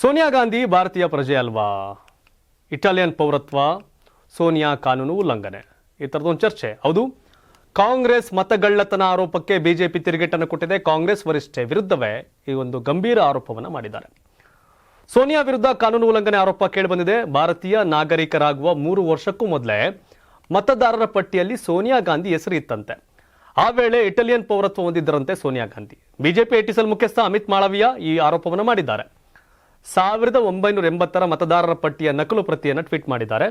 ಸೋನಿಯಾ ಗಾಂಧಿ ಭಾರತೀಯ ಪ್ರಜೆ ಅಲ್ವಾ? ಇಟಾಲಿಯನ್ ಪೌರತ್ವ, ಸೋನಿಯಾ ಕಾನೂನು ಉಲ್ಲಂಘನೆ. ಈ ಥರದೊಂದು ಚರ್ಚೆ. ಹೌದು, ಕಾಂಗ್ರೆಸ್ ಮತಗಳ್ಳತನ ಆರೋಪಕ್ಕೆ ಬಿಜೆಪಿ ತಿರುಗೇಟನ್ನು ಕೊಟ್ಟಿದೆ. ಕಾಂಗ್ರೆಸ್ ವರಿಷ್ಠೆ ವಿರುದ್ಧವೇ ಈ ಒಂದು ಗಂಭೀರ ಆರೋಪವನ್ನು ಮಾಡಿದ್ದಾರೆ. ಸೋನಿಯಾ ವಿರುದ್ಧ ಕಾನೂನು ಉಲ್ಲಂಘನೆ ಆರೋಪ ಕೇಳಿಬಂದಿದೆ. ಭಾರತೀಯ ನಾಗರಿಕರಾಗುವ ಮೂರು ವರ್ಷಕ್ಕೂ ಮೊದಲೇ ಮತದಾರರ ಪಟ್ಟಿಯಲ್ಲಿ ಸೋನಿಯಾ ಗಾಂಧಿ ಹೆಸರು ಇತ್ತಂತೆ ಆ ವೇಳೆ ಇಟಾಲಿಯನ್ ಪೌರತ್ವ ಹೊಂದಿದ್ದರಂತೆ Sonia Gandhi. BJP IT cell ಮುಖ್ಯಸ್ಥ ಅಮಿತ್ ಮಾಳವಿಯಾ ಈ ಆರೋಪವನ್ನು ಮಾಡಿದ್ದಾರೆ. ಸಾವಿರದ ಒಂಬೈನೂರ ಎಂಬತ್ತರ ಮತದಾರರ ಪಟ್ಟಿಯ ನಕಲು ಪ್ರತಿಯನ್ನು ಟ್ವೀಟ್ ಮಾಡಿದ್ದಾರೆ.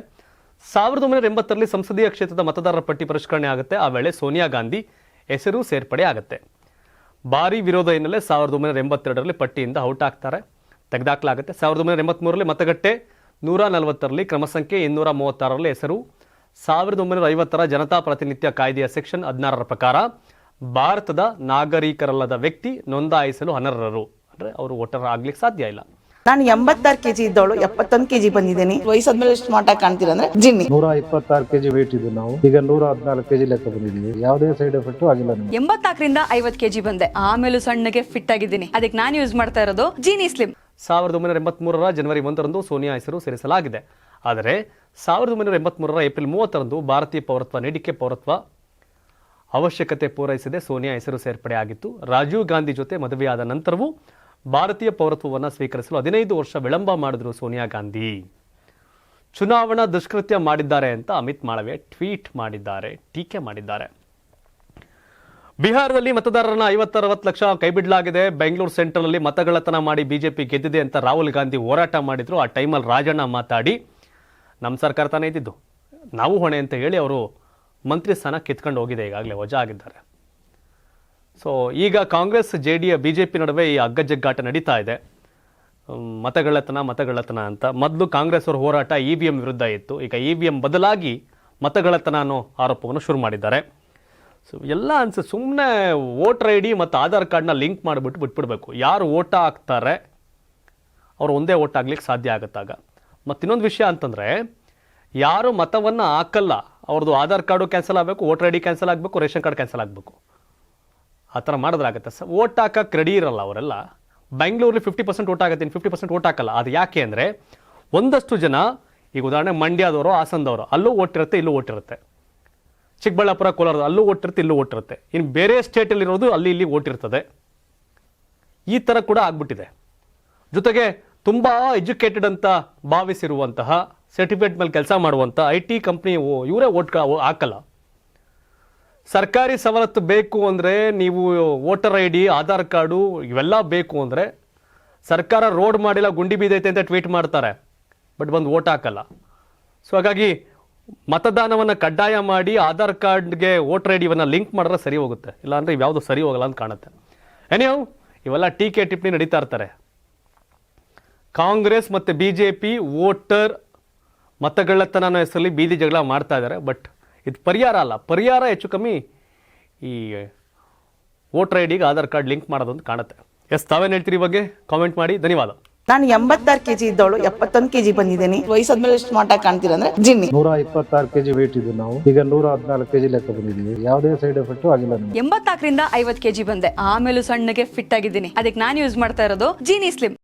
ಸಾವಿರದ ಒಂಬೈನೂರ ಎಂಬತ್ತರಲ್ಲಿ ಸಂಸದೀಯ ಕ್ಷೇತ್ರದ ಮತದಾರರ ಪಟ್ಟಿ ಪರಿಷ್ಕರಣೆ ಆಗುತ್ತೆ. ಆ ವೇಳೆ ಸೋನಿಯಾ ಗಾಂಧಿ ಹೆಸರು ಸೇರ್ಪಡೆ ಆಗುತ್ತೆ. ಭಾರಿ ವಿರೋಧ ಹಿನ್ನೆಲೆ ಸಾವಿರದ ಒಂಬೈನೂರ ಎಂಬತ್ತೆರಡರಲ್ಲಿ ಪಟ್ಟಿಯಿಂದ ಔಟ್ ಆಗ್ತಾರೆ. ತೆಗೆದಾಕಲಾಗುತ್ತೆ. ಸಾವಿರದ ಒಂಬೈನೂರ ಎಂಬತ್ಮೂರರಲ್ಲಿ ಮತಗಟ್ಟೆ ನೂರ ನಲವತ್ತರಲ್ಲಿ ಕ್ರಮಸಂಖ್ಯೆ ಇನ್ನೂರ ಮೂವತ್ತಾರರಲ್ಲಿ ಹೆಸರು. ಸಾವಿರದ ಒಂಬೈನೂರ ಐವತ್ತರ ಜನತಾ ಪ್ರಾತಿನಿಧ್ಯ ಕಾಯ್ದೆಯ ಸೆಕ್ಷನ್ ಹದಿನಾರರ ಪ್ರಕಾರ ಭಾರತದ ನಾಗರಿಕರಲ್ಲದ ವ್ಯಕ್ತಿ ನೋಂದಾಯಿಸಲು ಅನರ್ಹರು. ಅಂದರೆ ಅವರು ವೋಟರ್ ಆಗ್ಲಿಕ್ಕೆ ಸಾಧ್ಯ ಇಲ್ಲ. ನಾನು ಎಂಬತ್ತಾರು ಕೆಜಿ ಇದ್ದವಳು ಎಪ್ಪತ್ತೊಂದು ಕೆಜಿ ಬಂದಿದ್ದೀನಿ. ವಯಸ್ಸಾದ್ಮೇಲೆ ಎಷ್ಟು ಮಾಟ ಕಾಣ್ತೀರ ಅಂದ್ರೆ ಜಿನ್ನಿ. ನೂರ ಇಪ್ಪತ್ತಾರು ಕೆಜಿ ವೇಟ್ ಇದ್ದು ನಾವು. ಈಗ ನೂರ ಹದಿನಾಲ್ಕು ಕೆಜಿ ಲೆಕ್ಕ ಬಂದಿದ್ದೀವಿ. ಯಾವುದೇ ಸೈಡ್ ಎಫೆಕ್ಟ್ ಆಗಿಲ್ಲ ನಮಗೆ. ಎಂಬತ್ನಾಲ್ಕರಿಂದ ಐವತ್ ಕೆಜಿ ಬಂದೆ. ಆಮೇಲೆ ಸಣ್ಣಗೆ ಫಿಟ್ ಆಗಿದ್ದೀನಿ. ಅದಕ್ಕೆ ನಾನು ಯೂಸ್ ಮಾಡ್ತಾ ಇರೋದು ಜೀನಿ ಸ್ಲಿಮ್ ಸಾವಿರದ ಒಂಬೈನೂರ ಎಂಬತ್ಮೂರರ ಜನವರಿ ಒಂದರಂದು ಸೋನಿಯಾ ಹೆಸರು ಸೇರಿಸಲಾಗಿದೆ. ಆದರೆ ಸಾವಿರದ ಒಂಬೈನೂರ ಎಂಬತ್ಮೂರರ ಏಪ್ರಿಲ್ ಮೂವತ್ತರಂದು ಭಾರತೀಯ ಪೌರತ್ವ ನೀಡಿಕೆ ಪೌರತ್ವ ಅವಶ್ಯಕತೆ ಪೂರೈಸದೆ ಸೋನಿಯಾ ಹೆಸರು ಸೇರ್ಪಡೆ ಆಗಿತ್ತು ರಾಜೀವ್ ಗಾಂಧಿ ಜೊತೆ ಮದುವೆಯಾದ ನಂತರವೂ ಭಾರತೀಯ ಪೌರತ್ವವನ್ನು ಸ್ವೀಕರಿಸಲು ಹದಿನೈದು ವರ್ಷ ವಿಳಂಬ ಮಾಡಿದ್ರು ಸೋನಿಯಾ ಗಾಂಧಿ. ಚುನಾವಣಾ ದುಷ್ಕೃತ್ಯ ಮಾಡಿದ್ದಾರೆ ಅಂತ ಅಮಿತ್ ಮಾಳವೆ ಟ್ವೀಟ್ ಮಾಡಿದ್ದಾರೆ, ಟೀಕೆ ಮಾಡಿದ್ದಾರೆ. ಬಿಹಾರದಲ್ಲಿ ಮತದಾರರನ್ನ ಐವತ್ತರವತ್ತು ಲಕ್ಷ ಕೈಬಿಡಲಾಗಿದೆ. ಬೆಂಗಳೂರು ಸೆಂಟ್ರಲ್ನಲ್ಲಿ ಮತಗಳತನ ಮಾಡಿ ಬಿಜೆಪಿ ಗೆದ್ದಿದೆ ಅಂತ ರಾಹುಲ್ ಗಾಂಧಿ ಹೋರಾಟ ಮಾಡಿದ್ರು. ಆ ಟೈಮಲ್ಲಿ ರಾಜಣ್ಣ ಮಾತಾಡಿ, ನಮ್ಮ ಸರ್ಕಾರ ತಾನೇ ಇದ್ದಿದ್ದು. ನಾವು ಹೊಣೆ ಅಂತ ಹೇಳಿ ಅವರು ಮಂತ್ರಿ ಸ್ಥಾನ ಕಿತ್ಕೊಂಡು ಹೋಗಿದೆ, ಈಗಾಗಲೇ ವಜಾ ಆಗಿದ್ದಾರೆ. ಸೊ ಈಗ Congress, J D B J P ನಡುವೆ ಈ ಅಗ್ಗಜಗ್ಗಾಟ ನಡೀತಾ ಇದೆ. ಮತಗಳತನ ಮತಗಳತನ ಅಂತ. ಮೊದಲು ಕಾಂಗ್ರೆಸ್ ಅವರ ಹೋರಾಟ ಇ ವಿ ಎಂ ವಿರುದ್ಧ ಇತ್ತು. ಈಗ ಇ ವಿ ಎಂ ಬದಲಾಗಿ ಮತಗಳತನ ಅನ್ನೋ ಆರೋಪವನ್ನು ಶುರು ಮಾಡಿದ್ದಾರೆ. ಸೊ ಎಲ್ಲ ಅನ್ಸ ಸುಮ್ಮನೆ ವೋಟರ್ ಐ ಡಿ ಮತ್ತು ಆಧಾರ್ ಕಾರ್ಡ್ನ ಲಿಂಕ್ ಮಾಡಿಬಿಟ್ಟು ಬಿಟ್ಬಿಡ್ಬೇಕು. ಯಾರು ಓಟ ಹಾಕ್ತಾರೆ, ಅವರು ಒಂದೇ ಓಟ್ ಆಗ್ಲಿಕ್ಕೆ ಸಾಧ್ಯ ಆಗುತ್ತಾಗ. ಮತ್ತು ಇನ್ನೊಂದು ವಿಷಯ ಅಂತಂದರೆ, ಯಾರು ಮತವನ್ನು ಹಾಕಲ್ಲ ಅವ್ರದ್ದು ಆಧಾರ್ ಕಾರ್ಡು ಕ್ಯಾನ್ಸಲ್ ಆಗಬೇಕು, ವೋಟರ್ ಐ ಡಿ ಕ್ಯಾನ್ಸಲ್ ಆಗಬೇಕು, ರೇಷನ್ ಕಾರ್ಡ್ ಕ್ಯಾನ್ಸಲ್ ಆಗಬೇಕು. ಆ ಥರ ಮಾಡಿದ್ರಾಗತ್ತೆ. ಸರ್ ಓಟ್ ಹಾಕಕ್ಕೆ ರೆಡಿ ಇರಲ್ಲ ಅವರೆಲ್ಲ. ಬೆಂಗಳೂರಲ್ಲಿ ಫಿಫ್ಟಿ ಪರ್ಸೆಂಟ್ ಓಟ್ ಆಗುತ್ತೆ ಫಿಫ್ಟಿ ಪರ್ಸೆಂಟ್ ಓಟ್ ಹಾಕಲ್ಲ. ಅದು ಯಾಕೆ ಅಂದರೆ, ಒಂದಷ್ಟು ಜನ, ಈಗ ಉದಾಹರಣೆ ಮಂಡ್ಯದವರು, ಹಾಸನದವರು, ಅಲ್ಲೂ ಓಟಿರುತ್ತೆ ಇಲ್ಲೂ ಓಟಿರುತ್ತೆ ಚಿಕ್ಕಬಳ್ಳಾಪುರ, ಕೋಲಾರದ, ಅಲ್ಲೂ ಓಟಿರುತ್ತೆ ಇಲ್ಲೂ ಓಟಿರುತ್ತೆ ಇನ್ನು ಬೇರೆ ಸ್ಟೇಟಲ್ಲಿರೋದು, ಅಲ್ಲಿ ಇಲ್ಲಿ ಓಟಿರ್ತದೆ ಈ ಥರ ಕೂಡ ಆಗ್ಬಿಟ್ಟಿದೆ. ಜೊತೆಗೆ ತುಂಬ ಎಜುಕೇಟೆಡ್ ಅಂತ ಭಾವಿಸಿರುವಂತಹ ಸರ್ಟಿಫಿಕೇಟ್ ಮೇಲೆ ಕೆಲಸ ಮಾಡುವಂಥ ಐ ಟಿ ಕಂಪ್ನಿ ಇವರೇ ಓಟ್ ಹಾಕಲ್ಲ. ಸರ್ಕಾರಿ ಸವಲತ್ತು ಬೇಕು ಅಂದರೆ ನೀವು voter I D Aadhaar card ಇವೆಲ್ಲ ಬೇಕು ಅಂದರೆ ಸರ್ಕಾರ ರೋಡ್ ಮಾಡಿಲ್ಲ, ಗುಂಡಿ ಬೀದೈತೆ ಅಂತ ಟ್ವೀಟ್ ಮಾಡ್ತಾರೆ. ಬಟ್ ಬಂದು ವೋಟ್ ಹಾಕಲ್ಲ. ಸೊ ಹಾಗಾಗಿ ಮತದಾನವನ್ನು ಕಡ್ಡಾಯ ಮಾಡಿ ಆಧಾರ್ ಕಾರ್ಡ್ಗೆ ವೋಟರ್ ಐ ಡಿವನ್ನು ಲಿಂಕ್ ಮಾಡಿದ್ರೆ ಸರಿ ಹೋಗುತ್ತೆ. ಇಲ್ಲಾಂದರೆ ಇವ್ಯಾವುದು ಸರಿ ಹೋಗಲ್ಲ ಅಂತ ಕಾಣುತ್ತೆ. ಏನೇವು ಇವೆಲ್ಲ ಟೀಕೆ ಟಿಪ್ಪಣಿ ನಡೀತಾ ಇರ್ತಾರೆ. ಕಾಂಗ್ರೆಸ್ ಮತ್ತು ಬಿ ಜೆ ಪಿ ವೋಟರ್ ಮತಗಳ್ಳತನ ಹೆಸರಲ್ಲಿ ಬೀದಿ ಜಗಳ ಮಾಡ್ತಾ ಇದ್ದಾರೆ. ಬಟ್ ಇದು ಪರಿಹಾರ ಅಲ್ಲ ಪರಿಹಾರ ಹೆಚ್ಚು ಕಮ್ಮಿ ಈ ವೋಟರ್ ಐ ಡಿಗೆ ಆಧಾರ್ ಕಾರ್ಡ್ ಲಿಂಕ್ ಮಾಡೋದು ಅಂತ ಕಾಣುತ್ತೆ. ಎಸ್ ತಾವೇನು ಹೇಳ್ತೀರಿ ಈ ಬಗ್ಗೆ? ಕಾಮೆಂಟ್ ಮಾಡಿ ಧನ್ಯವಾದ. ನಾನು ಎಂಬತ್ತಾರು ಕೆಜಿ ಇದ್ದವಳು ಎಪ್ಪತ್ತೊಂದು ಕೆಜಿ ಬಂದಿದ್ದೀನಿ. ವಯಸ್ಸಾದ್ಮೇಲೆ ಎಷ್ಟು ಮಾಟ ಕಾಣ್ತೀರ ಅಂದ್ರೆ ಜಿನ್ನಿ ನೂರ ಇಪ್ಪತ್ತಾರು ಕೆಜಿ ವೇಟ್ ಇದ್ದು ನಾವು. ಈಗ ನೂರ ಹದಿನಾಲ್ಕು ಕೆಜಿ ಲೆಕ್ಕ ಬಂದಿದ್ದೀವಿ. ಯಾವುದೇ ಸೈಡ್ ಎಫೆಕ್ಟ್ ಆಗಿಲ್ಲ ಎಂಬತ್ನಾಲ್ಕರಿಂದ ಐವತ್ ಕೆಜಿ ಬಂದೆ. ಆಮೇಲೆ ಸಣ್ಣಗೆ ಫಿಟ್ ಆಗಿದ್ದೀನಿ. ಅದಕ್ಕೆ ನಾನು ಯೂಸ್ ಮಾಡ್ತಾ ಇರೋದು ಜೀನಿ ಸ್ಲಿಮ್